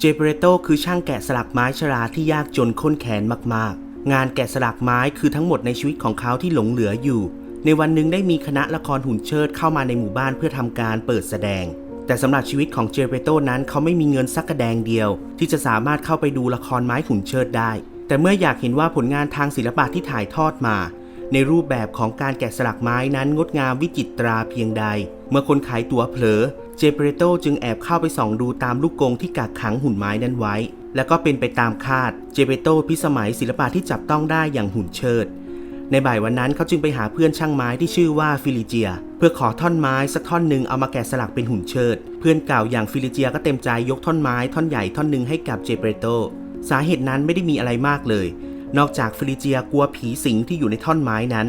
เจเปเรโตคือช่างแกะสลักไม้ชราที่ยากจนข้นแขนมากๆ งานแกะสลักไม้คือทั้งหมดในชีวิตของเขาที่หลงเหลืออยู่ ในวันหนึ่งได้มีคณะละครหุ่นเชิดเข้ามาในหมู่บ้านเพื่อทำการเปิดแสดง แต่สำหรับชีวิตของเจเปเรโตนั้นเขาไม่มีเงินสักกระแดงเดียว ที่จะสามารถเข้าไปดูละครไม้หุ่นเชิดได้ แต่เมื่ออยากเห็นว่าผลงานทางศิลปะที่ถ่ายทอดมา ในรูปแบบของการแกะสลักไม้นั้นงดงามวิจิตราเพียงใด เมื่อคนขายตั๋วเผลอ เจเปเรโตจึงแอบเข้าไปส่องดูตามลูกกงที่กักขังหุ่นไม้นั้นไว้ แล้วก็เป็นไปตามคาด เจเปเรโตพิสมัยศิลปะที่จับต้องได้อย่างหุ่นเชิด ในบ่ายวันนั้นเขาจึงไปหาเพื่อนช่างไม้ที่ชื่อว่าฟิลิเจีย เพื่อขอท่อนไม้สักท่อนหนึ่งเอามาแกะสลักเป็นหุ่นเชิด เพื่อนเก่าอย่างฟิลิเจียก็เต็มใจยกท่อนไม้ท่อนใหญ่ท่อนหนึ่งให้กับเจเปเรโตสาเหตุนั้นไม่ได้มีอะไรมากเลย นอกจากฟิลิเจียกลัวผีสิงที่อยู่ในท่อนไม้นั้น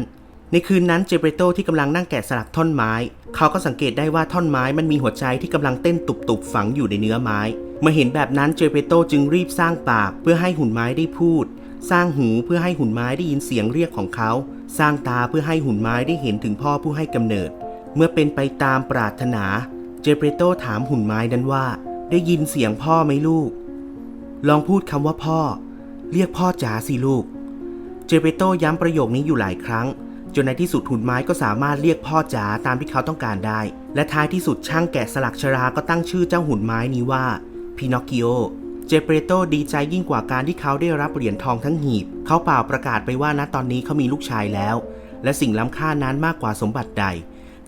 ในคืนนั้นเจเปโตที่กำลังนั่งแกะสลักท่อนไม้ เขาก็สังเกตได้ว่าท่อนไม้มันมีหัวใจที่กำลังเต้นตุบๆฝังอยู่ในเนื้อไม้ เมื่อเห็นแบบนั้นเจเปโตจึงรีบสร้างปากเพื่อให้หุ่นไม้ได้พูด สร้างหูเพื่อให้หุ่นไม้ได้ยินเสียงเรียกของเขา สร้างตาเพื่อให้หุ่นไม้ได้เห็นถึงพ่อผู้ให้กำเนิด เมื่อเป็นไปตามปรารถนา เจเปโตถามหุ่นไม้นั้นว่า ได้ยินเสียงพ่อไหมลูก ลองพูดคำว่าพ่อ เรียกพ่อจ๋าสิลูก เจเปโตย้ำประโยคนี้อยู่หลายครั้ง จนในที่สุดหุ่นไม้ก็สามารถเรียกพ่อจ๋าตามที่เขาต้องการได้ และท้ายที่สุดช่างแกะสลักชราก็ตั้งชื่อเจ้าหุ่นไม้นี้ว่าพินอคกิโอเจเปโตดีใจยิ่งกว่าการที่เขาได้รับเหรียญทองทั้งหีบ เขาเป่าประกาศไปว่าณตอนนี้เขามีลูกชายแล้ว และสิ่งล้ำค่านั้นมากกว่าสมบัติใด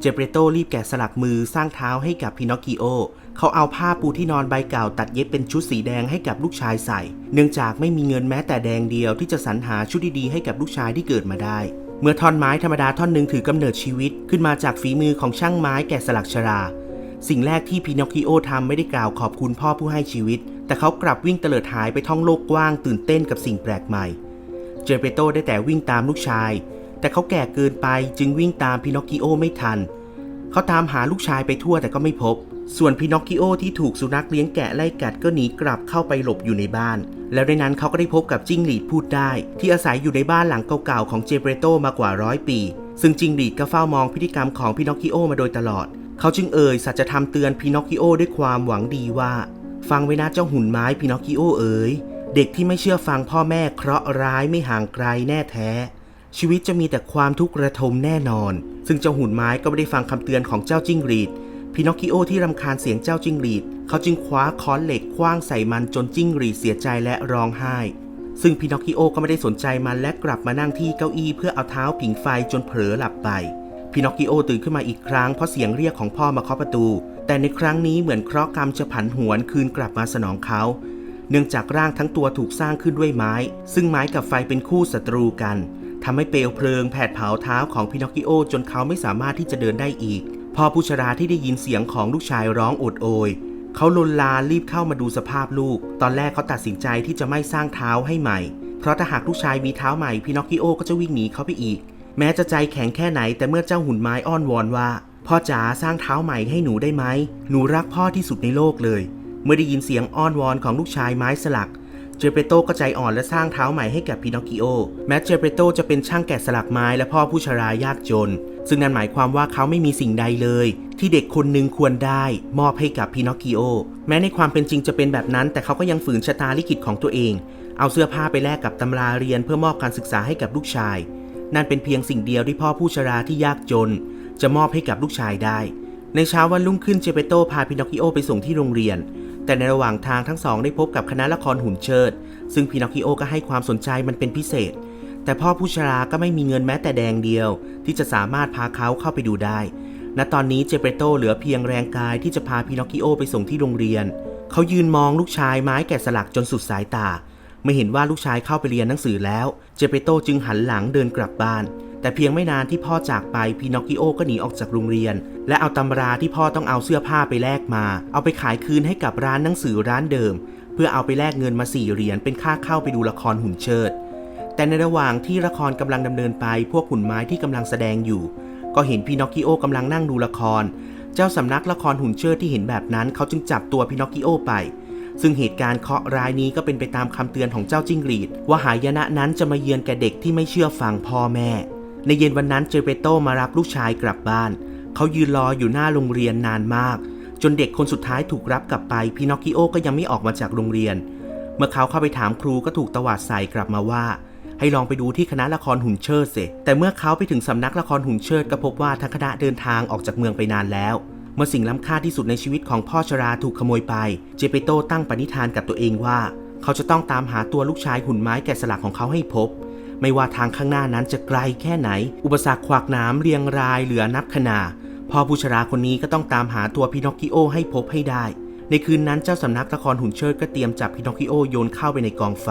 เจเปโตรีบแกะสลักมือสร้างเท้าให้กับพินอคกิโอ เขาเอาผ้าปูที่นอนใบเก่าตัดเย็บเป็นชุดสีแดงให้กับลูกชายใส่ เนื่องจากไม่มีเงินแม้แต่แดงเดียวที่จะสรรหาชุดดีๆให้กับลูกชายที่เกิดมาได้ เมื่อท่อนไม้ธรรมดาท่อนหนึ่งถือกำเนิดชีวิต ขึ้นมาจากฝีมือของช่างไม้แกะสลักชรา สิ่งแรกที่พินอคกิโอทำไม่ได้กล่าวขอบคุณพ่อผู้ให้ชีวิต แต่เขากลับวิ่งเตลิดหายไปท่องโลกกว้างตื่นเต้นกับสิ่งแปลกใหม่ เจเปโตได้แต่วิ่งตามลูกชาย แต่เขาแก่เกินไปจึงวิ่งตามพินอคกิโอไม่ทัน เขาตามหาลูกชายไปทั่วแต่ก็ไม่พบ ส่วนพินอคกิโอที่ถูกสุนัขเลี้ยงแกะไล่กัดก็หนีกลับเข้าไปหลบอยู่ในบ้าน แล้วในนั้นเขาก็ได้พบกับจิ้งหรีดพูดได้ ที่อาศัยอยู่ในบ้านหลังเก่าๆของเจเปโตมากว่าร้อยปี ซึ่งจิ้งหรีดก็เฝ้ามองพฤติกรรมของพินอคกิโอมาโดยตลอด เขาจึงเอ่ยสัจธรรมเตือนพินอคกิโอด้วยความหวังดีว่า ฟังไว้นะเจ้าหุ่นไม้พินอคกิโอเอ๋ยเด็กที่ไม่เชื่อฟังพ่อแม่เคราะห์ร้ายไม่ห่างไกลแน่แท้ ชีวิตจะมีแต่ความทุกข์ระทมแน่นอน ซึ่งเจ้าหุ่นไม้ก็ไม่ได้ฟังคำเตือนของเจ้าจิ้งหรีด พินอคกิโอที่รำคาญเสียงเจ้าจิ้งหรีด เขาจึงคว้าค้อนเหล็กคว้างใส่มันจนจิ้งหรีดเสียใจและร้องไห้ ซึ่งพินอคกิโอก็ไม่ได้สนใจมันและกลับมานั่งที่เก้าอี้เพื่อเอาเท้าผิงไฟจนเผลอหลับไปพินอคกิโอตื่นขึ้นมาอีกครั้งเพราะเสียงเรียกของพ่อมาเคาะประตู แต่ในครั้งนี้เหมือนเคราะห์กรรมจะผันหวนคืนกลับมาสนองเขา เนื่องจากร่างทั้งตัวถูกสร้างขึ้นด้วยไม้ ซึ่งไม้กับไฟเป็นคู่ศัตรูกันทำให้เปลวเพลิงแผดเผาเท้าของพินอคกิโอจนเขาไม่สามารถที่จะเดินได้อีก พ่อผู้ชราที่ได้ยินเสียงของลูกชายร้องโอดโอย เขาลนลานรีบเข้ามาดูสภาพลูก ตอนแรกเขาตัดสินใจที่จะไม่สร้างเท้าให้ใหม่ เพราะถ้าหากลูกชายมีเท้าใหม่พินอคกิโอก็จะวิ่งหนีเขาไปอีก แม้จะใจแข็งแค่ไหนแต่เมื่อเจ้าหุ่นไม้อ้อนวอนว่า พ่อจ๋าสร้างเท้าใหม่ให้หนูได้ไหม หนูรักพ่อที่สุดในโลกเลย เมื่อได้ยินเสียงอ้อนวอนของลูกชายไม้สลักเจเปโตก็ใจอ่อนและสร้างเท้าใหม่ให้กับพินอคกิโอ แม้เจเปโตจะเป็นช่างแกะสลักไม้และพ่อผู้ชรายากจน ซึ่งนั่นหมายความว่าเขาไม่มีสิ่งใดเลย ที่เด็กคนหนึ่งควรได้ มอบให้กับพินอคกิโอ แม้ในความเป็นจริงจะเป็นแบบนั้น แต่เขาก็ยังฝืนชะตาลิขิตของตัวเอง เอาเสื้อผ้าไปแลกกับตำราเรียนเพื่อมอบการศึกษาให้กับลูกชาย นั่นเป็นเพียงสิ่งเดียวที่พ่อผู้ชราที่ยากจน จะมอบให้กับลูกชายได้ ในเช้าวันรุ่งขึ้นเจเปโตพาพินอคกิโอไปส่งที่โรงเรียน แต่ในระหว่างทางทั้งสองได้พบกับคณะละครหุ่นเชิด ซึ่งพินอคกิโอก็ให้ความสนใจมันเป็นพิเศษ แต่พ่อผู้ชราก็ไม่มีเงินแม้แต่แดงเดียว ที่จะสามารถพาเขาเข้าไปดูได้ ณ ตอนนี้เจเปโตเหลือเพียงแรงกายที่จะพาพินอคกิโอไปส่งที่โรงเรียน เขายืนมองลูกชายไม้แกะสลักจนสุดสายตา ไม่เห็นว่าลูกชายเข้าไปเรียนหนังสือแล้ว เจเปโตจึงหันหลังเดินกลับบ้าน แต่เพียงไม่นานที่พ่อจากไปพินอคกิโอก็หนีออกจากโรงเรียน และเอาตำราที่พ่อต้องเอาเสื้อผ้าไปแลกมา เอาไปขายคืนให้กับร้านหนังสือร้านเดิม เพื่อเอาไปแลกเงินมาสี่เหรียญเป็นค่าเข้าไปดูละครหุ่นเชิด แต่ในระหว่างที่ละครกำลังดำเนินไปพวกหุ่นไม้ที่กำลังแสดงอยู่ ก็เห็นพินอคกิโอกำลังนั่งดูละคร เจ้าสำนักละครหุ่นเชิดที่เห็นแบบนั้น เขาจึงจับตัวพินอคกิโอไป ซึ่งเหตุการณ์เคาะร้ายนี้ก็เป็นไปตามคำเตือนของเจ้าจิ้งหรีด ว่าหายนะนั้นจะมาเยือนแก่เด็กที่ไม่เชื่อฟังพ่อแม่ ในเย็นวันนั้นเจเปโตมารับลูกชายกลับบ้าน เขายืนรออยู่หน้าโรงเรียนนานมาก จนเด็กคนสุดท้ายถูกรับกลับไปพินอคคิโอก็ยังไม่ออกมาจากโรงเรียน เมื่อเขาเข้าไปถามครูก็ถูกตวาดใส่กลับมาว่า ให้ลองไปดูที่คณะละครหุ่นเชิดเสแต่เมื่อเขาไปถึงสำนักละครหุ่นเชิดก็พบว่าทั้งคณะเดินทางออกจากเมืองไปนานแล้ว เมื่อสิ่งล้ำค่าที่สุดในชีวิตของพ่อชราถูกขโมยไป เจเปโตตั้งปณิธานกับตัวเองว่า เขาจะต้องตามหาตัวลูกชายหุ่นไม้แกะสลักของเขาให้พบ ไม่ว่าทางข้างหน้านั้นจะไกลแค่ไหน อุปสรรคขวากหน้ำเรียงรายเหลือนับขนาพ่อผู้ชราคนนี้ก็ต้องตามหาตัวพินอคคิโอให้พบให้ได้ ในคืนนั้นเจ้าสำนักละครหุ่นเชิดก็เตรียมจับพินอคคิโอโยนเข้าไปในกองไฟ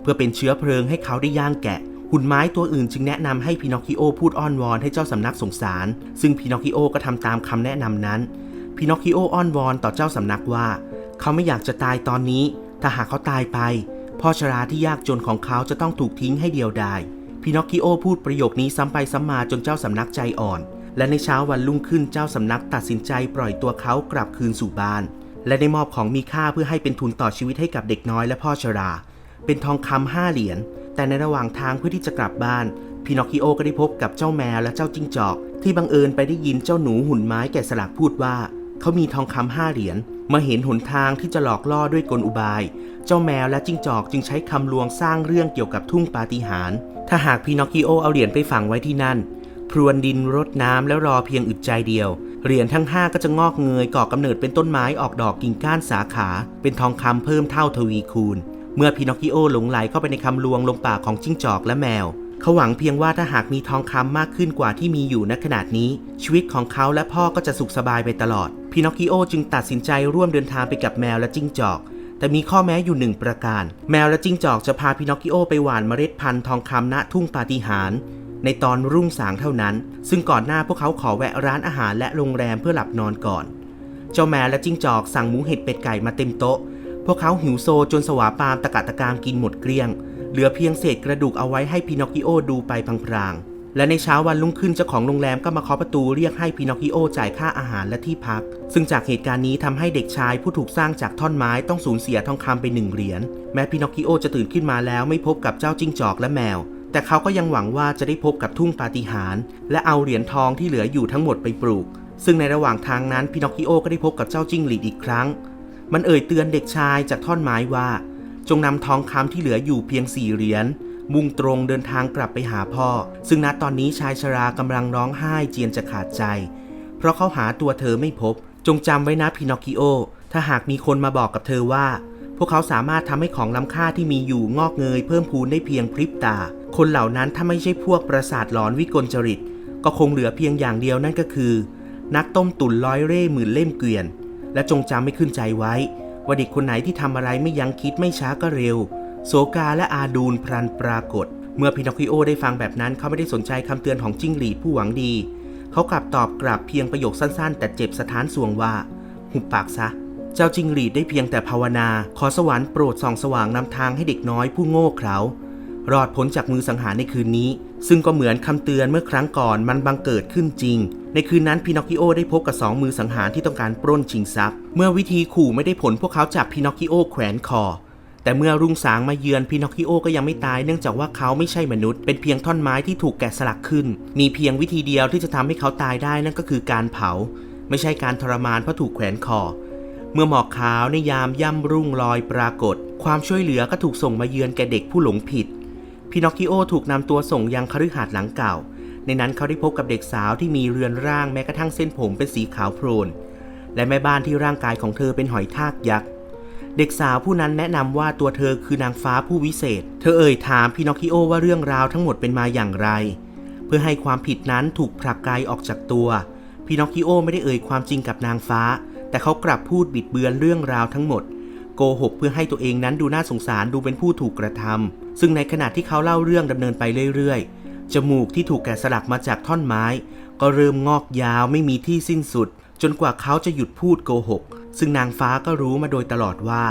เพื่อเป็นเชื้อเพลิงให้เขาได้ย่างแกะ หุ่นไม้ตัวอื่นจึงแนะนำให้พินอคิโอพูดอ้อนวอนให้เจ้าสำนักสงสาร ซึ่งพินอคิโอก็ทำตามคำแนะนำนั้น พินอคิโออ้อนวอนต่อเจ้าสำนักว่า เขาไม่อยากจะตายตอนนี้ ถ้าหากเขาตายไป พ่อชราที่ยากจนของเขาจะต้องถูกทิ้งให้เดียวดาย พินอคิโอพูดประโยคนี้ซ้ำไปซ้ำมาจนเจ้าสำนักใจอ่อน และในเช้าวันรุ่งขึ้นเจ้าสำนักตัดสินใจปล่อยตัวเขากลับคืนสู่บ้าน และได้มอบของมีค่าเพื่อให้เป็นทุนต่อชีวิตให้กับเด็กน้อยและพ่อชรา เป็นทองคำห้าเหรียญ แต่ในระหว่างทางเพื่อที่จะกลับบ้าน พินอคคิโอก็ได้พบกับเจ้าแมวและเจ้าจิ้งจอก ที่บังเอิญไปได้ยินเจ้าหนูหุ่นไม้แกะสลักพูดว่า เขามีทองคำห้าเหรียญมาเห็นหนทางที่จะหลอกล่อด้วยกลอุบาย เจ้าแมวและจิ้งจอกจึงใช้คำลวงสร้างเรื่องเกี่ยวกับทุ่งปาฏิหาริย์ ถ้าหากพินอคคิโอเอาเหรียญไปฝังไว้ที่นั่น พรวนดินรดน้ำแล้วรอเพียงอึดใจเดียว เหรียญทั้งห้าก็จะงอกเงยก่อกำเนิดเป็นต้นไม้ออกดอกกิ่งก้านสาขา เป็นทองคำเพิ่มเท่าทวีคูณ เมื่อพินอคคิโอหลงไหลเข้าไปในคำลวงลงปากของจิ้งจอกและแมว เขาหวังเพียงว่าถ้าหากมีทองคำมากขึ้นกว่าที่มีอยู่ณขณะนี้ ชีวิตของเขาและพ่อก็จะสุขสบายไปตลอด พินอคคิโอจึงตัดสินใจร่วมเดินทางไปกับแมวและจิ้งจอก แต่มีข้อแม้อยู่หนึ่งประการ แมวและจิ้งจอกจะพาพินอคคิโอไปหว่านเมล็ดพันธุ์ทองคำณทุ่งปาฏิหาริย์ในตอนรุ่งสางเท่านั้น ซึ่งก่อนหน้าพวกเขาขอแวะร้านอาหารและโรงแรมเพื่อหลับนอนก่อน เจ้าแมวและจิ้งจอกสั่งหมูเห็ดเป็ดไก่มาเต็มโต๊ะ พวกเขาหิวโซจนสวาปามตะกะตะกามกินหมดเกลี้ยง เหลือเพียงเศษกระดูกเอาไว้ให้พินอคคิโอดูไปพลางๆ และในเช้าวันรุ่งขึ้นเจ้าของโรงแรมก็มาเคาะประตูเรียกให้พินอคคิโอจ่ายค่าอาหารและที่พัก ซึ่งจากเหตุการณ์นี้ทำให้เด็กชายผู้ถูกสร้างจากท่อนไม้ต้องสูญเสียทองคำไปหนึ่งเหรียญ แม้พินอคคิโอจะตื่นขึ้นมาแล้วไม่พบกับเจ้าจิ้งจอกและแมว แต่เขาก็ยังหวังว่าจะได้พบกับทุ่งปาฏิหาริย์และเอาเหรียญทองที่เหลืออยู่ทั้งหมดไปปลูกซึ่งในระหว่างทางนั้นพินอคคิโอก็ได้พบกับเจ้าจิ้งหรีดอีกครั้ง มันเอ่ยเตือนเด็กชายจากท่อนไม้ว่า จงนำทองคำที่เหลืออยู่เพียงสี่เหรียญมุ่งตรงเดินทางกลับไปหาพ่อ ซึ่งณตอนนี้ชายชรากำลังร้องไห้เจียนจะขาดใจ เพราะเขาหาตัวเธอไม่พบ จงจำไว้นะพินอคิโอ ถ้าหากมีคนมาบอกกับเธอว่า พวกเขาสามารถทำให้ของล้ำค่าที่มีอยู่งอกเงย เพิ่มพูนได้เพียงพริบตา คนเหล่านั้นถ้าไม่ใช่พวกประสาทหลอนวิกลจริต ก็คงเหลือเพียงอย่างเดียวนั่นก็คือ นักต้มตุ๋นร้อยเร่หมื่นเล่มเกวียน และจงจำไม่ขึ้นใจไว้ ว่าเด็กคนไหนที่ทำอะไรไม่ยั้งคิดไม่ช้าก็เร็ว โสกาและอาดูนพรันปรากฏ เมื่อพินอคคิโอได้ฟังแบบนั้นเขาไม่ได้สนใจคำเตือนของจิ้งหรีดผู้หวังดี เขากลับตอบกลับเพียงประโยคสั้นๆ แต่เจ็บสถานสวงว่า หุบปากซะ เจ้าจิ้งหรีดได้เพียงแต่ภาวนา ขอสวรรค์โปรดส่องสว่างนำทางให้เด็กน้อยผู้โง่เขลา รอดพ้นจากมือสังหารในคืนนี้ ซึ่งก็เหมือนคำเตือนเมื่อครั้งก่อนมันบังเกิดขึ้นจริง ในคืนนั้นพินอคคิโอได้พบกับสองมือสังหารที่ต้องการปล้นชิงทรัพย์ เมื่อวิธีขู่ไม่ได้ผลพวกเขาจับพินอคคิโอแขวนคอ แต่เมื่อรุ่งสางมาเยือนพินอคคิโอก็ยังไม่ตายเนื่องจากว่าเขาไม่ใช่มนุษย์ เป็นเพียงท่อนไม้ที่ถูกแกะสลักขึ้น มีเพียงวิธีเดียวที่จะทำให้เขาตายได้นั่นก็คือการเผา ไม่ใช่การทรมานเพราะถูกแขวนคอเมื่อหมอกขาวในยามย่ำรุ่งลอยปรากฏ ความช่วยเหลือก็ถูกส่งมาเยือนแก่เด็กผู้หลงผิด พินอคคิโอถูกนำตัวส่งยังคฤหาสน์หลังเก่า ในนั้นเขาได้พบกับเด็กสาวที่มีเรือนร่างแม้กระทั่งเส้นผมเป็นสีขาวโพลน และแม่บ้านที่ร่างกายของเธอเป็นหอยทากยักษ์ เด็กสาวผู้นั้นแนะนำว่าตัวเธอคือนางฟ้าผู้วิเศษ เธอเอ่ยถามพินอคคิโอว่าเรื่องราวทั้งหมดเป็นมาอย่างไร เพื่อให้ความผิดนั้นถูกผลักไกลออกจากตัว พินอคคิโอไม่ได้เอ่ยความจริงกับนางฟ้า แต่เขากลับพูดบิดเบือนเรื่องราวทั้งหมด โกหกเพื่อให้ตัวเองนั้นดูน่าสงสารดูเป็นผู้ถูกกระทำ ซึ่งในขณะที่เขาเล่าเรื่องดำเนินไปเรื่อยๆ จมูกที่ถูกแกะสลักมาจากท่อนไม้ ก็เริ่มงอกยาวไม่มีที่สิ้นสุด จนกว่าเขาจะหยุดพูดโกหก ซึ่งนางฟ้าก็รู้มาโดยตลอดว่า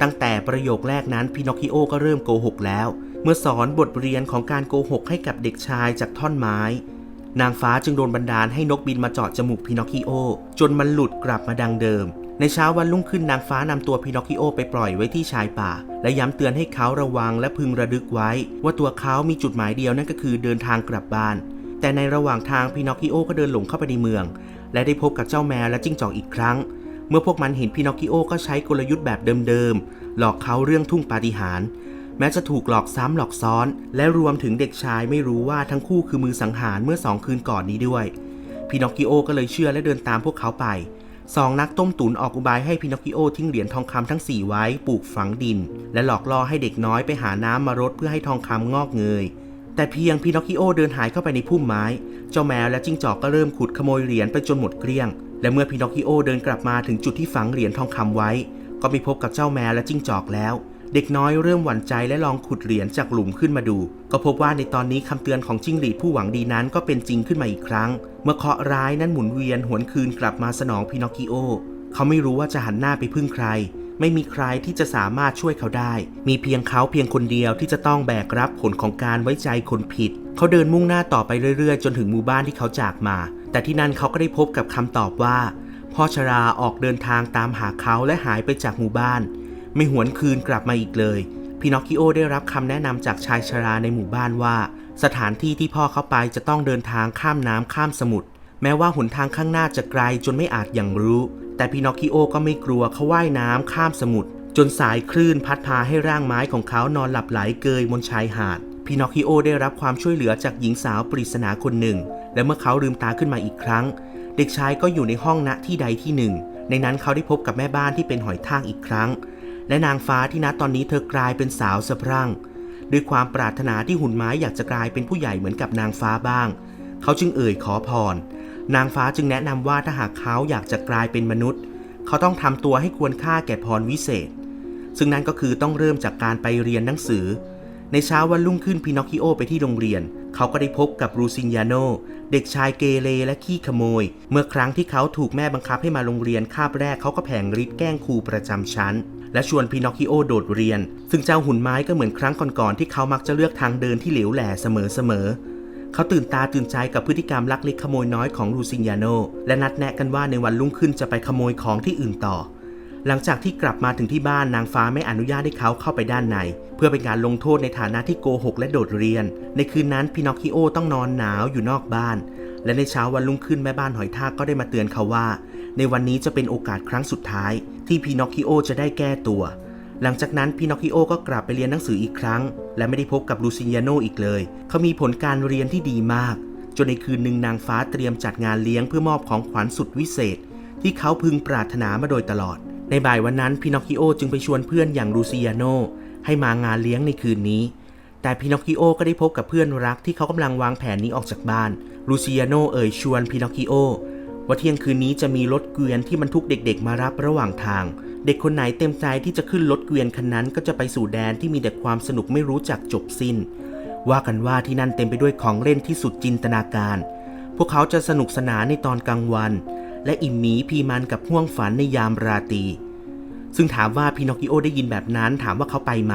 ตั้งแต่ประโยคแรกนั้นพินอคคิโอก็เริ่มโกหกแล้ว เมื่อสอนบทเรียนของการโกหกให้กับเด็กชายจากท่อนไม้ นางฟ้าจึงโดนบันดาลให้นกบินมาเจาะจมูกพินอคคิโอ จนมันหลุดกลับมาดังเดิม ในเช้าวันรุ่งขึ้นนางฟ้านำตัวพินอคคิโอไปปล่อยไว้ที่ชายป่า และย้ำเตือนให้เขาระวังและพึงระลึกไว้ ว่าตัวเขามีจุดหมายเดียวนั่นก็คือเดินทางกลับบ้าน แต่ในระหว่างทางพินอคคิโอก็เดินหลงเข้าไปในเมือง และได้พบกับเจ้าแมวและจิ้งจอกอีกครั้ง เมื่อพวกมันเห็นพินอคกิโอก็ใช้กลยุทธ์แบบเดิมๆหลอกเขาเรื่องทุ่งปาฏิหาริย์แม้จะถูกหลอกซ้ำหลอกซ้อน และรวมถึงเด็กชายไม่รู้ว่าทั้งคู่คือมือสังหารเมื่อสองคืนก่อนนี้ด้วยพินอคกิโอก็เลยเชื่อและเดินตามพวกเขาไป สองนักต้มตุ๋นออกอุบายให้พินอคกิโอทิ้งเหรียญทองคำทั้ง 4 ไว้ปลูกฝังดิน และหลอกล่อให้เด็กน้อยไปหาน้ำมารดเพื่อให้ทองคำงอกเงย แต่เพียงพินอคกิโอเดินหายเข้าไปในพุ่มไม้ เจ้าแมวและจิ้งจอกก็เริ่มขุดขโมยเหรียญไปจนหมดเกลี้ยง และเมื่อพินอคกิโอเดินกลับมาถึงจุดที่ฝังเหรียญทองคำไว้ ก็ไม่พบกับเจ้าแมวและจิ้งจอกแล้ว เด็กน้อยเริ่มหวั่นใจและลองขุดเหรียญจากหลุมขึ้นมาดู ก็พบว่าในตอนนี้คำเตือนของจิ้งหรีดผู้หวังดีนั้นก็เป็นจริงขึ้นมาอีกครั้ง เมื่อเคาะร้ายนั้นหมุนเวียนหวนคืนกลับมาสนองพินอคกิโอ เขาไม่รู้ว่าจะหันหน้าไปพึ่งใคร ไม่มีใครที่จะสามารถช่วยเขาได้ มีเพียงเขาเพียงคนเดียวที่จะต้องแบกรับผลของการไว้ใจคนผิด เขาเดินมุ่งหน้าต่อไปเรื่อยๆ จนถึงหมู่บ้านที่เขาจากมา แต่ที่นั่นเขาก็ได้พบกับคำตอบว่าพ่อชราออกเดินทางตามหาเขาและหายไปจากหมู่บ้าน ไม่หวนคืนกลับมาอีกเลย พินอคกิโอได้รับคำแนะนำจากชายชราในหมู่บ้านว่า สถานที่ที่พ่อเขาไปจะต้องเดินทางข้ามน้ำข้ามสมุทรแม้ว่าหนทางข้างหน้าจะไกลจนไม่อาจอย่างรู้ แต่พินอคคิโอก็ไม่กลัวเขาว่ายน้ำข้ามสมุทรจนสายคลื่นพัดพาให้ร่างไม้ของเขานอนหลับไหลเกยบนชายหาดพินอคคิโอได้รับความช่วยเหลือจากหญิงสาวปริศนาคนหนึ่ง และเมื่อเขาลืมตาขึ้นมาอีกครั้ง เด็กชายก็อยู่ในห้องณที่ใดที่หนึ่ง ในนั้นเขาได้พบกับแม่บ้านที่เป็นหอยทากอีกครั้ง และนางฟ้าที่ณตอนนี้เธอกลายเป็นสาวสะพรั่ง ด้วยความปรารถนาที่หุ่นไม้อยากจะกลายเป็นผู้ใหญ่เหมือนกับนางฟ้าบ้าง เขาจึงเอ่ยขอพร นางฟ้าจึงแนะนำว่าถ้าหากเขาอยากจะกลายเป็นมนุษย์ เขาต้องทำตัวให้ควรค่าแก่พรวิเศษ ซึ่งนั่นก็คือต้องเริ่มจากการไปเรียนหนังสือ ในเช้าวันรุ่งขึ้นพินอคคิโอไปที่โรงเรียน เขาก็ได้พบกับรูซินยาโนเด็กชายเกเรและขี้ขโมย เมื่อครั้งที่เขาถูกแม่บังคับให้มาโรงเรียนคาบแรกเขาก็แผงฤทธิ์แกล้งครูประจำชั้น และชวนพินอคคิโอโดดเรียน ซึ่งเจ้าหุ่นไม้ก็เหมือนครั้งก่อนๆที่เขามักจะเลือกทางเดินที่เหลวแหล่เสมอๆเขาตื่นตาตื่นใจกับพฤติกรรมลักเล็กขโมยน้อยของลูซินยาโนและนัดแนะกันว่าในวันรุ่งขึ้นจะไปขโมยของที่อื่นต่อ หลังจากที่กลับมาถึงที่บ้านนางฟ้าไม่อนุญาตให้เขาเข้าไปด้านใน เพื่อเป็นการลงโทษในฐานะที่โกหกและโดดเรียน ในคืนนั้นพินอคคิโอต้องนอนหนาวอยู่นอกบ้านและในเช้าวันรุ่งขึ้นแม่บ้านหอยทากก็ได้มาเตือนเขาว่า ในวันนี้จะเป็นโอกาสครั้งสุดท้าย ที่พินอคคิโอจะได้แก้ตัว หลังจากนั้นพินอคคิโอก็กลับไปเรียนหนังสืออีกครั้ง และไม่ได้พบกับลูซินยาโนอีกเลย เขามีผลการเรียนที่ดีมาก จนในคืนหนึ่งนางฟ้าเตรียมจัดงานเลี้ยงเพื่อมอบของขวัญสุดวิเศษ ที่เขาพึงปรารถนามาโดยตลอด ในบ่ายวันนั้นพินอคคิโอจึงไปชวนเพื่อนอย่างลูซิยาโนให้มางานเลี้ยงในคืนนี้แต่พินอคคิโอก็ได้พบกับเพื่อนรักที่เขากำลังวางแผนนี้ออกจากบ้าน ลูซิยาโนเอ่ยชวนพินอคคิโอ ว่าเที่ยงคืนนี้จะมีรถเกวียนที่บรรทุกเด็กๆ มารับระหว่างทาง เด็กคนไหนเต็มใจที่จะขึ้นรถเกวียนคันนั้นก็จะไปสู่แดนที่มีแต่ความสนุกไม่รู้จักจบสิ้น ว่ากันว่าที่นั่นเต็มไปด้วยของเล่นที่สุดจินตนาการ พวกเขาจะสนุกสนานในตอนกลางวัน และอิ่มหมีพีมันกับห่วงฝันในยามราตรีซึ่งถามว่าพินอคิโอได้ยินแบบนั้นถามว่าเขาไปไหม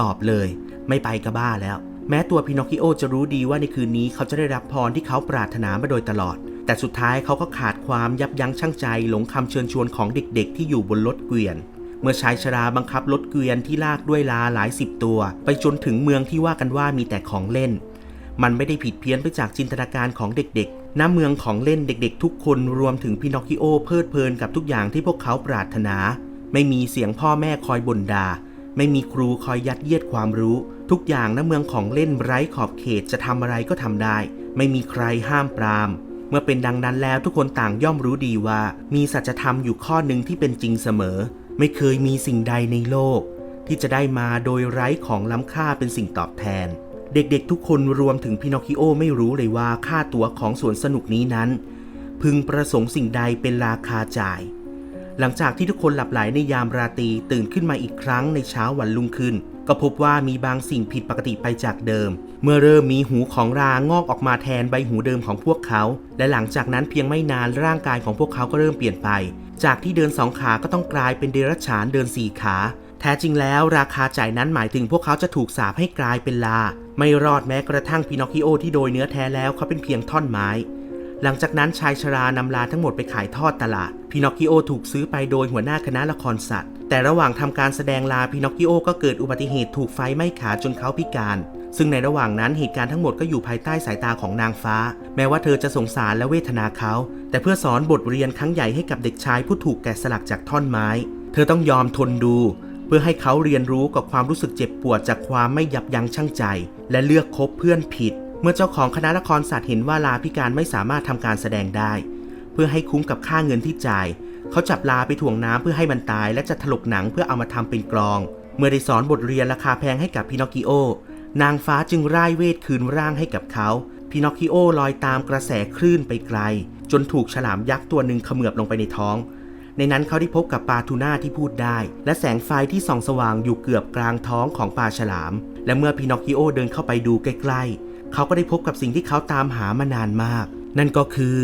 ตอบเลย ไม่ไปก็บ้าแล้ว แม้ตัวพินอคิโอจะรู้ดีว่าในคืนนี้เขาจะได้รับพรที่เขาปรารถนามาโดยตลอด แต่สุดท้ายเขาก็ขาดความยับยั้งชั่งใจหลงคำเชิญชวนของเด็กๆ ที่อยู่บนรถเกวียน เมื่อชายชราบังคับรถเกวียนที่ลากด้วยลาหลายสิบตัว ไปจนถึงเมืองที่ว่ากันว่ามีแต่ของเล่น มันไม่ได้ผิดเพี้ยนไปจากจินตนาการของเด็กๆณเมืองของเล่นเด็กๆ ทุกคนรวมถึงพินอคคิโอเพลิดเพลินกับทุกอย่างที่พวกเขาปรารถนา ไม่มีเสียงพ่อแม่คอยบ่นด่าไม่มีครูคอยยัดเยียดความรู้ ทุกอย่างณเมืองของเล่นไร้ขอบเขตจะทำอะไรก็ทำได้ ไม่มีใครห้ามปราม เมื่อเป็นดังนั้นแล้วทุกคนต่างย่อมรู้ดีว่า มีสัจธรรมอยู่ข้อหนึ่งที่เป็นจริงเสมอ ไม่เคยมีสิ่งใดในโลก ที่จะได้มาโดยไร้ของล้ำค่าเป็นสิ่งตอบแทน เด็กๆทุกคนรวมถึงพินอคคิโอไม่รู้เลยว่าค่าตั๋วของสวนสนุกนี้นั้น พึงประสงค์สิ่งใดเป็นราคาจ่าย หลังจากที่ทุกคนหลับไหลในยามราตรีตื่นขึ้นมาอีกครั้งในเช้าวันรุ่งขึ้น ก็พบว่ามีบางสิ่งผิดปกติไปจากเดิม เมื่อเริ่มมีหูของรางอกออกมาแทนใบหูเดิมของพวกเขา และหลังจากนั้นเพียงไม่นานร่างกายของพวกเขาก็เริ่มเปลี่ยนไป จากที่เดินสองขาก็ต้องกลายเป็นเดรัจฉานเดินสี่ขา แท้จริงแล้ว ราคาจ่ายนั้นหมายถึงพวกเขาจะถูกสาปให้กลายเป็นลา ไม่รอดแม้กระทั่งพินอคคิโอที่โดยเนื้อแท้แล้วเขาเป็นเพียงท่อนไม้ หลังจากนั้นชายชรานำลาทั้งหมดไปขายทอดตลาด พินอคคิโอถูกซื้อไปโดยหัวหน้าคณะละครสัตว์ แต่ระหว่างทำการแสดงลาพินอคคิโอก็เกิดอุบัติเหตุถูกไฟไหม้ขาจนเขาพิการ ซึ่งในระหว่างนั้นเหตุการณ์ทั้งหมดก็อยู่ภายใต้สายตาของนางฟ้า แม้ว่าเธอจะสงสารและเวทนาเขา แต่เพื่อสอนบทเรียนครั้งใหญ่ให้กับเด็กชายผู้ถูกแกะสลักจากท่อนไม้ เธอต้องยอมทนดู เพื่อให้เขาเรียนรู้กับความรู้สึกเจ็บปวดจากความไม่ยับยั้งชั่งใจ และเลือกคบเพื่อนผิด เมื่อเจ้าของคณะละครสัตว์เห็นว่าลาพิการไม่สามารถทำการแสดงได้ เพื่อให้คุ้มกับค่าเงินที่จ่าย เขาจับลาไปถ่วงน้ำเพื่อให้มันตาย และจะถลกหนังเพื่อเอามาทำเป็นกลอง เมื่อได้สอนบทเรียนราคาแพงให้กับพินอคกิโอ นางฟ้าจึงร่ายเวทคืนร่างให้กับเขาพินอคคิโอลอยตามกระแสคลื่นไปไกล จนถูกฉลามยักษ์ตัวหนึ่งเขมือบลงไปในท้อง ในนั้นเขาได้พบกับปลาทูน่าที่พูดได้ และแสงไฟที่ส่องสว่างอยู่เกือบกลางท้องของปลาฉลาม และเมื่อพินอคคิโอเดินเข้าไปดูใกล้ๆ เขาก็ได้พบกับสิ่งที่เขาตามหามานานมาก นั่นก็คือ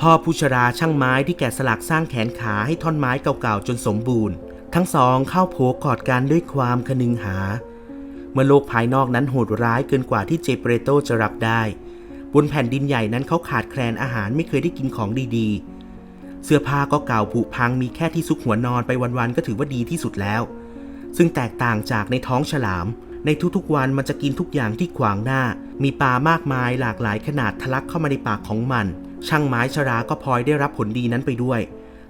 พ่อผู้ชราช่างไม้ที่แกะสลักสร้างแขนขาให้ท่อนไม้เก่าๆจนสมบูรณ์ ทั้งสองเข้าโผกอดกันด้วยความคนึงหา เมื่อโลกภายนอกนั้นโหดร้ายเกินกว่าที่เจเปรโตจะรับได้ บนแผ่นดินใหญ่นั้นเขาขาดแคลนอาหารไม่เคยได้กินของดีๆ เสื้อผ้าก็เก่าผุพังมีแค่ที่ซุกหัวนอนไปวันๆก็ถือว่าดีที่สุดแล้ว ซึ่งแตกต่างจากในท้องฉลาม ในทุกๆวันมันจะกินทุกอย่างที่ขวางหน้า มีปลามากมายหลากหลายขนาดทะลักเข้ามาในปากของมัน ช่างไม้ชราก็พลอยได้รับผลดีนั้นไปด้วย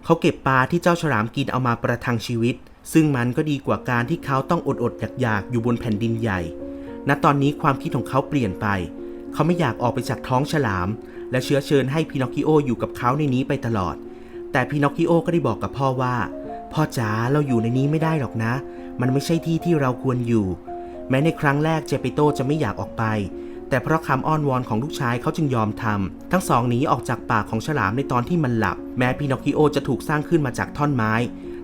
เขาเก็บปลาที่เจ้าฉลามกินเอามาประทังชีวิต ซึ่งมันก็ดีกว่าการที่เขาต้องอดๆอยากๆอยู่บนแผ่นดินใหญ่ ณ ตอนนี้ความคิดของเขาเปลี่ยนไป เขาไม่อยากออกไปจากท้องฉลาม และเชื้อเชิญให้พินอคคิโออยู่กับเขาในนี้ไปตลอด แต่พินอคคิโอก็ได้บอกกับพ่อว่า พ่อจ๋าเราอยู่ในนี้ไม่ได้หรอกนะ มันไม่ใช่ที่ที่เราควรอยู่ แม้ในครั้งแรกเจเปโตจะไม่อยากออกไป แต่เพราะคำอ้อนวอนของลูกชายเขาจึงยอมทำทั้งสองหนีออกจากปากของฉลามในตอนที่มันหลับ แม้พินอคิโอจะถูกสร้างขึ้นมาจากท่อนไม้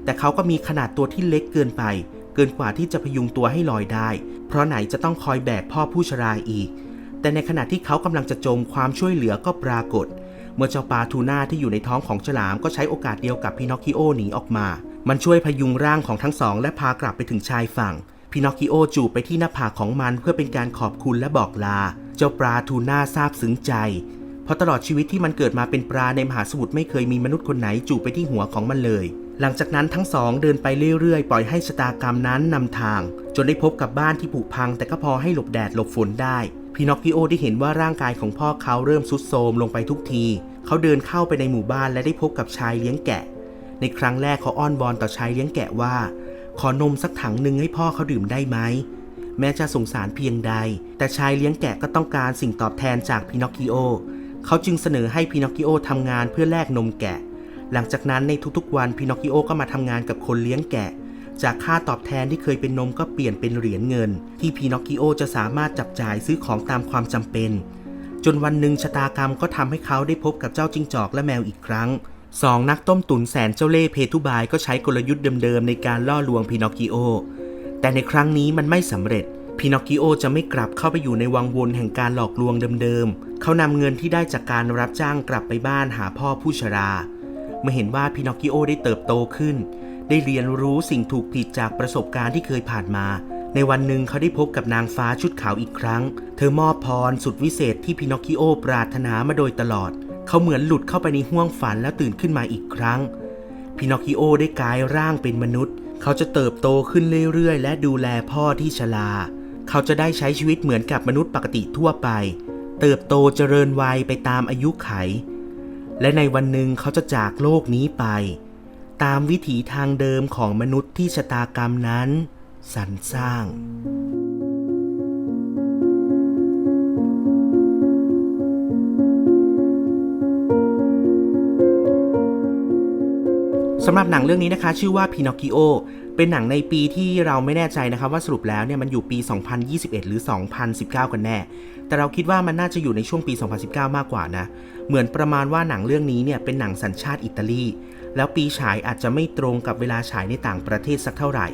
แต่เขาก็มีขนาดตัวที่เล็กเกินไป เกินกว่าที่จะพยุงตัวให้ลอยได้ เพราะไหนจะต้องคอยแบกพ่อผู้ชราอีก แต่ในขณะที่เขากำลังจะจมความช่วยเหลือก็ปรากฏ เมื่อเจ้าปลาทูน่าที่อยู่ในท้องของฉลามก็ใช้โอกาสเดียวกับพินอคิโอหนีออกมา มันช่วยพยุงร่างของทั้งสอง และพากลับไปถึงชายฝั่ง พินอคคิโอจูบไปที่หน้าผากของมันเพื่อเป็นการขอบคุณและบอกลา เจ้าปลาทูน่าซาบซึ้งใจ เพราะตลอดชีวิตที่มันเกิดมาเป็นปลาในมหาสมุทรไม่เคยมีมนุษย์คนไหนจูบไปที่หัวของมันเลย หลังจากนั้นทั้งสองเดินไปเรื่อยๆ ปล่อยให้ชะตากรรมนั้นนำทาง จนได้พบกับบ้านที่ผุพัง แต่ก็พอให้หลบแดดหลบฝนได้พินอคคิโอได้เห็นว่าร่างกายของพ่อเขาเริ่มทรุดโทรมลงไปทุกที เขาเดินเข้าไปในหมู่บ้านและได้พบกับชายเลี้ยงแกะ ในครั้งแรกเขาอ้อนวอนต่อชายเลี้ยงแกะว่า ขอนมสักถังหนึ่งให้พ่อเขาดื่มได้ไหม แม้จะสงสารเพียงใด แต่ชายเลี้ยงแกะก็ต้องการสิ่งตอบแทนจากพินอคคิโอ เขาจึงเสนอให้พินอคคิโอทำงานเพื่อแลกนมแกะ หลังจากนั้นในทุกๆวันพินอคคิโอก็มาทำงานกับคนเลี้ยงแกะ จากค่าตอบแทนที่เคยเป็นนมก็เปลี่ยนเป็นเหรียญเงิน ที่พินอคคิโอจะสามารถจับจ่ายซื้อของตามความจำเป็น จนวันหนึ่งชะตากรรมก็ทำให้เขาได้พบกับเจ้าจิงจอกและแมวอีกครั้ง สองนักต้มตุ๋นแสนเจ้าเล่ห์เพทุบายก็ใช้กลยุทธ์เดิมๆในการล่อลวงพินอคคิโอ แต่ในครั้งนี้มันไม่สำเร็จพินอคคิโอจะไม่กลับเข้าไปอยู่ในวังวนแห่งการหลอกลวงเดิมๆ เขานำเงินที่ได้จากการรับจ้างกลับไปบ้านหาพ่อผู้ชรา เมื่อเห็นว่าพินอคคิโอได้เติบโตขึ้น ได้เรียนรู้สิ่งถูกผิดจากประสบการณ์ที่เคยผ่านมา ในวันหนึ่งเขาได้พบกับนางฟ้าชุดขาวอีกครั้ง เธอมอบพรสุดวิเศษที่พินอคคิโอปรารถนามาโดยตลอด เขาเหมือนหลุดเข้าไปในห้วงฝันแล้วตื่นขึ้นมาอีกครั้ง พินอคคิโอได้กลายร่างเป็นมนุษย์ เขาจะเติบโตขึ้นเรื่อยๆ และดูแลพ่อที่ชรา เขาจะได้ใช้ชีวิตเหมือนกับมนุษย์ปกติทั่วไป เติบโตเจริญวัยไปตามอายุไข และในวันหนึ่งเขาจะจากโลกนี้ไป ตามวิถีทางเดิมของมนุษย์ที่ชะตากรรมนั้นสรรสร้าง สำหรับหนังเรื่องนี้นะคะ ชื่อว่า Pinocchio เป็นหนังในปีที่เราไม่แน่ใจนะครับว่าสรุปแล้วเนี่ยมันอยู่ปี 2021 หรือ 2019 กันแน่ แต่เราคิดว่ามันน่าจะอยู่ในช่วงปี 2019 มากกว่านะ เหมือนประมาณว่าหนังเรื่องนี้เนี่ยเป็นหนังสัญชาติอิตาลี แล้วปีฉายอาจจะไม่ตรงกับเวลาฉายในต่างประเทศสักเท่าไหร่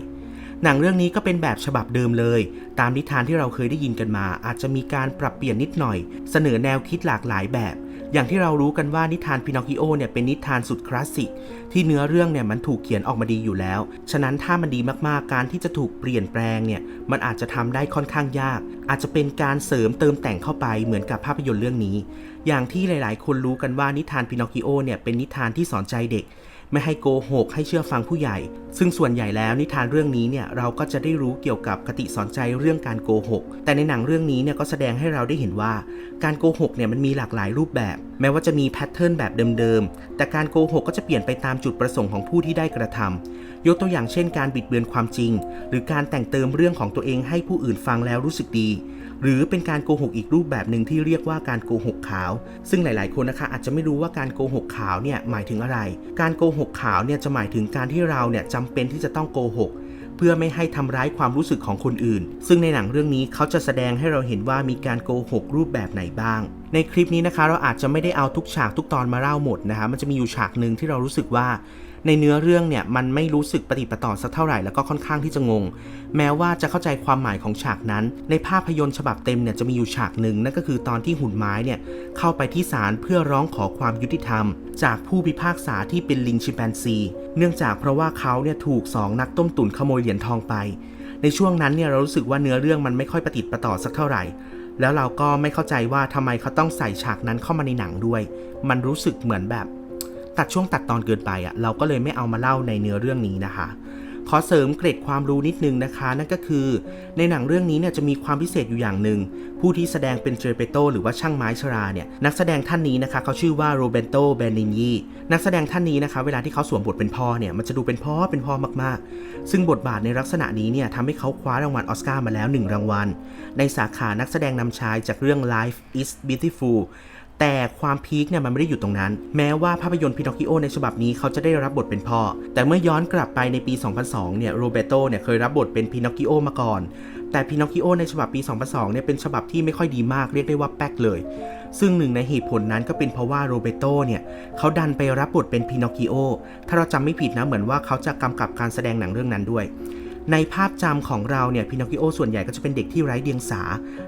หนังเรื่องนี้ก็เป็นแบบฉบับเดิมเลย ตามนิทานที่เราเคยได้ยินกันมา อาจจะมีการปรับเปลี่ยนนิดหน่อย เสนอแนวคิดหลากหลายแบบ อย่างที่เรารู้กันว่านิทานพินอคคิโอเนี่ยเป็นนิทานสุดคลาสสิกที่เนื้อเรื่องเนี่ยมันถูกเขียนออกมาดีอยู่แล้ว ฉะนั้นถ้ามันดีมากๆ การที่จะถูกเปลี่ยนแปลงเนี่ยมันอาจจะทำได้ค่อนข้างยาก อาจจะเป็นการเสริมเติมแต่งเข้าไปเหมือนกับภาพยนตร์เรื่องนี้ อย่างที่หลาย ๆ คนรู้กันว่านิทานพินอคคิโอเนี่ยเป็นนิทานที่สอนใจเด็ก ไม่ให้โกหก ให้เชื่อฟังผู้ใหญ่ ซึ่งส่วนใหญ่แล้วนิทานเรื่องนี้เนี่ยเราก็จะได้รู้เกี่ยวกับคติสอนใจเรื่องการโกหก แต่ในหนังเรื่องนี้เนี่ยก็แสดงให้เราได้เห็นว่า การโกหกเนี่ยมันมีหลากหลายรูปแบบ แม้ว่าจะมีแพทเทิร์นแบบเดิม แต่การโกหกก็จะเปลี่ยนไปตามจุดประสงค์ของผู้ที่ได้กระทำยกตัวอย่างเช่นการบิดเบือนความจริง หรือการแต่งเติมเรื่องของตัวเองให้ผู้อื่นฟังแล้วรู้สึกดี หรือเป็นการโกหกอีกรูปแบบหนึ่งที่เรียกว่าการโกหกขาว ซึ่งหลาย ๆ คนนะคะอาจจะไม่รู้ว่าการโกหกขาวเนี่ยหมายถึงอะไร การโกหกขาวเนี่ยจะหมายถึงการที่เราเนี่ยจำเป็นที่จะต้องโกหกเพื่อไม่ให้ทำร้ายความรู้สึกของคนอื่น ซึ่งในหนังเรื่องนี้เขาจะแสดงให้เราเห็นว่ามีการโกหกรูปแบบไหนบ้าง ในคลิปนี้นะคะเราอาจจะไม่ได้เอาทุกฉากทุกตอนมาเล่าหมดนะคะมันจะมีอยู่ฉากหนึ่งที่เรารู้สึกว่า ในเนื้อเรื่องเนี่ยมันไม่รู้สึกปฏิปะต่อสักเท่าไหร่แล้วก็ค่อนข้างที่จะงง แม้ว่าจะเข้าใจความหมายของฉากนั้น ในภาพยนตร์ฉบับเต็มเนี่ยจะมีอยู่ฉากหนึ่งนั่นก็คือตอนที่หุ่นไม้เนี่ยเข้าไปที่ศาลเพื่อร้องขอความยุติธรรม จากผู้พิพากษาที่เป็นลิงชิมแปนซี เนื่องจากเพราะว่าเขาเนี่ยถูกสองนักต้มตุ๋นขโมยเหรียญทองไปในช่วงนั้นเนี่ยเรารู้สึกว่าเนื้อเรื่องมันไม่ค่อยประติดประต่อสักเท่าไหร่ แล้วเราก็ไม่เข้าใจว่าทำไมเขาต้องใส่ฉากนั้นเข้ามาในหนังด้วย มันรู้สึกเหมือนแบบ ตัดช่วงตัดตอนเกินไปอะ เราก็เลยไม่เอามาเล่าในเนื้อเรื่องนี้นะคะ ขอเสริมเกร็ดความรู้นิดนึงนะคะ นั่นก็คือ ในหนังเรื่องนี้เนี่ยจะมีความพิเศษอยู่อย่างหนึ่ง ผู้ที่แสดงเป็นเจเปโตหรือว่าช่างไม้ชราเนี่ยนักแสดงท่านนี้นะคะเขาชื่อว่าโรเบนโตเบนินีนักแสดงท่านนี้นะคะเวลาที่เขาสวมบทเป็นพ่อเนี่ยมันจะดูเป็นพ่อเป็นพ่อมากๆ ซึ่งบทบาทในลักษณะนี้เนี่ยทำให้เขาคว้ารางวัลออสการ์มาแล้ว 1 รางวัล ในสาขานักแสดงนำชายจากเรื่อง Life is Beautiful แต่ความพีคเนี่ยมันไม่ได้อยู่ตรงนั้น แม้ว่าภาพยนตร์พินอคคิโอในฉบับนี้เขาจะได้รับบทเป็นพ่อ แต่เมื่อย้อนกลับไปในปี 2002 เนี่ยโรเบโตเนี่ยเคยรับบทเป็นพินอคคิโอมาก่อน แต่พินอคคิโอในฉบับปี 2002 เนี่ยเป็นฉบับที่ไม่ค่อยดีมากเรียกได้ว่าแป๊กเลย ซึ่งหนึ่งในเหตุผลนั้นก็เป็นเพราะว่าโรเบโตเนี่ยเขาดันไปรับบทเป็นพินอคคิโอ ถ้าเราจำไม่ผิดนะเหมือนว่าเขาจะกำกับการแสดงหนังเรื่องนั้นด้วยในภาพจำของเราเนี่ยพินอคคิโอส่วนใหญ่ก็จะเป็นเด็กที่ไร้เดียงสา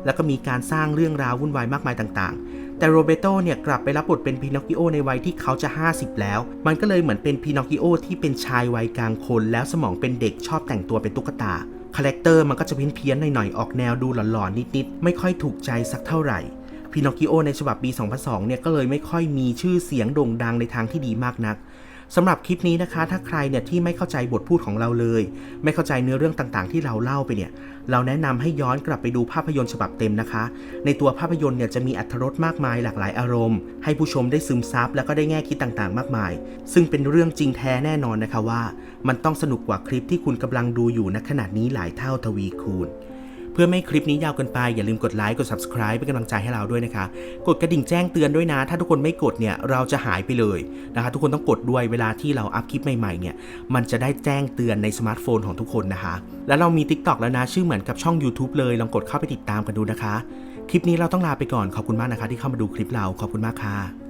แล้วก็มีการสร้างเรื่องราววุ่นวายมากมายต่างๆ แต่โรเบโตเนี่ยกลับไปรับบทเป็นพินอคกิโอในวัยที่เขาจะ 50 แล้ว มันก็เลยเหมือนเป็นพินอคกิโอที่เป็นชายวัยกลางคนแล้วสมองเป็นเด็กชอบแต่งตัวเป็นตุ๊กตาคาแรคเตอร์มันก็จะเพี้ยนเพียนๆหน่อยๆออกแนวดูหลอนๆนิดๆไม่ค่อยถูกใจสักเท่าไหร่พินอคกิโอในฉบับปี 2002 เนี่ยก็เลยไม่ค่อยมีชื่อเสียงโด่งดังในทางที่ดีมากนัก สำหรับคลิปนี้นะคะ ถ้าใครเนี่ยที่ไม่เข้าใจบทพูดของเราเลย ไม่เข้าใจเนื้อเรื่องต่างๆ ที่เราเล่าไปเนี่ย เราแนะนำให้ย้อนกลับไปดูภาพยนตร์ฉบับเต็มนะคะ ในตัวภาพยนตร์เนี่ยจะมีอรรถรสมากมายหลากหลายอารมณ์ ให้ผู้ชมได้ซึมซับแล้วก็ได้แง่คิดต่างๆ มากมาย ซึ่งเป็นเรื่องจริงแท้แน่นอนนะคะว่า มันต้องสนุกกว่าคลิปที่คุณกำลังดูอยู่ณขณะนี้หลายเท่าทวีคูณ เพื่อไม่ให้คลิปนี้ยาวเกินไป อย่าลืมกดไลค์กด subscribe เป็นกำลังใจให้เราด้วยนะคะ กดกระดิ่งแจ้งเตือนด้วยนะ ถ้าทุกคนไม่กดเนี่ยเราจะหายไปเลยนะคะ ทุกคนต้องกดด้วยเวลาที่เราอัพคลิปใหม่ๆเนี่ยมันจะได้แจ้งเตือนในสมาร์ทโฟนของทุกคนนะคะ แล้วเรามี TikTok แล้วนะชื่อเหมือนกับช่อง YouTube เลยลองกดเข้าไปติดตามกันดูนะคะ คลิปนี้เราต้องลาไปก่อนขอบคุณมากนะคะ ที่เข้ามาดูคลิปเราขอบคุณมากค่ะ